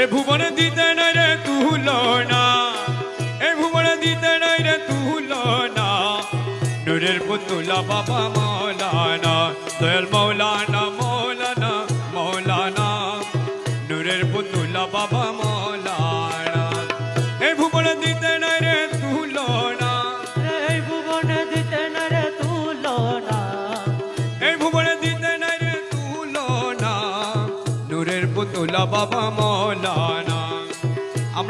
এ ভুবনে দিতে নাই রে তুলনা এ ভুবনে দিতে নাই রে তুলনা নূরের পুতুলা বাবা মৌলানা দয়াল মৌলানা মৌলানা মৌলানা। নূরের পুতুলা বাবা মৌলানা। এ ভুবনে দিতে নাই রে তুলনা এই ভুবনে দিতে না রে তুলনা এই ভুবনে দিতে নাই রে তুলনা নূরের পুতুলা বাবা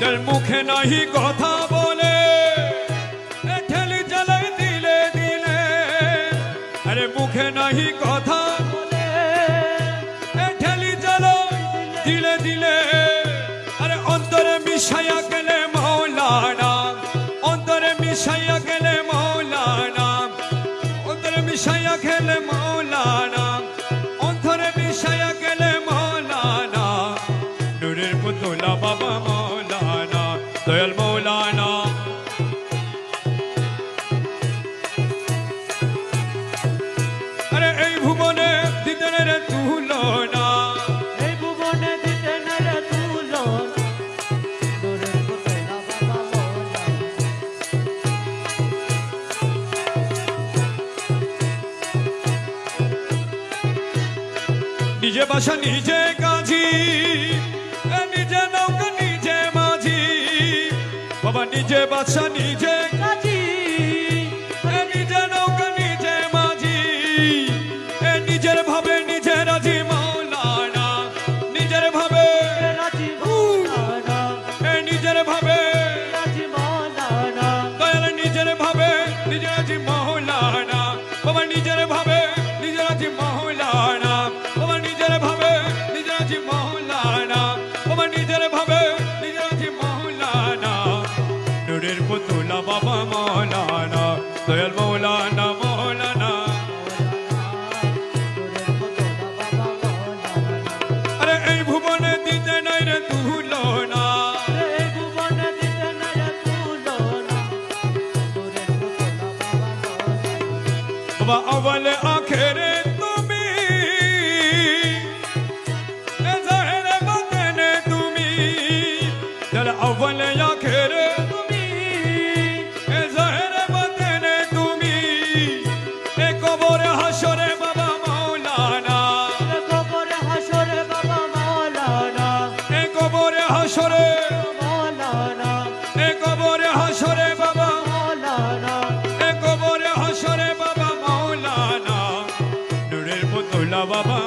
তার মুখে নাহি কথা বলে ঠেলি জ্বালাই দিলে দিলে। আরে মুখে নাহি কথা বলে ঠেলি জ্বালাই দিলে দিলে। আরে অন্তরে মিশাইয়া নিজে বাসা নিজে কাজী নিজে নৌকা নিজে মাঝি। বাবা নিজে বাসা নিজে विजय বাবা আওয়ালে আখেরে তুমি জাহেরে তুমি দল আওয়ালে আখেরে তুমি তুমি এ কবরে হাসরে বাবা মাওলানা কবরে হাসরে বাবা মৌলানা এ কবরে হাসরে নূরের পুতুলা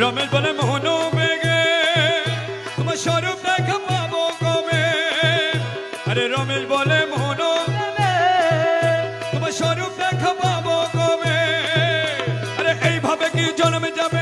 রমেশ বলে মোহন বেগে, তোমার স্বরূপ দেখা পাবো কবে? আরে রমেশ বলে মোহন তোমার স্বরূপ দেখা পাবো কবে? আরে এইভাবে কি জন্মে যাবে